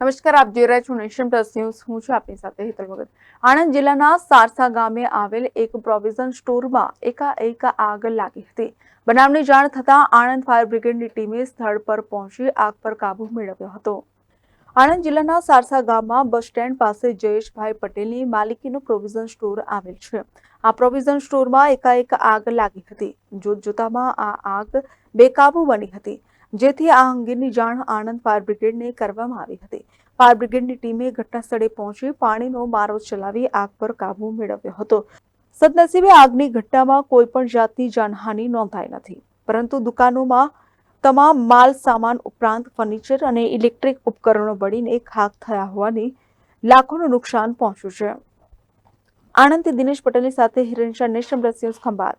નમસ્કાર, આપ જોઈ રહ્યા છો નેશન પ્લસ ન્યૂઝ. હું છું આપની સાથે હેતલ ભગત. આણંદ જિલ્લાના સારસા ગામે આવેલ એક પ્રોવિઝન સ્ટોરમાં એકાએક આગ લાગી હતી. બનાવની જાણ થતાં આણંદ ફાયર બ્રિગેડની ટીમે સ્થળ પર પહોંચી આગ પર કાબુ મેળવ્યો હતો. આણંદ જિલ્લાના સારસા ગામમાં બસ સ્ટેન્ડ પાસે જયેશભાઈ પટેલની માલિકીનો પ્રોવિઝન સ્ટોર આવેલ છે. આ પ્રોવિઝન સ્ટોરમાં એકાએક આગ લાગી હતી. જોત જોતામાં આ આગ બેકાબુ બની હતી. જેથી આ અંગેની જાણ આણંદ ફાયર બ્રિગેડને કરવામાં આવી હતી. ફાયર બ્રિગેડની ટીમે ઘટના સ્થળે પહોંચી પાણીનો મારો ચલાવી આગ પર કાબુ મેળવ્યો હતો. સદનસીબે આગની ઘટનામાં કોઈ પણ જાતની જાનહાનિ નોંધાઈ નથી. પરંતુ દુકાનોમાં તમામ માલ, સામાન ઉપરાંત ફર્નિચર અને ઇલેક્ટ્રિક ઉપકરણો બળીને ખાક થયા હોવાની લાખોનું નુકસાન પહોંચ્યું છે. આણંદથી દિનેશ પટેલની સાથે Hiren nation plus news Khambhat.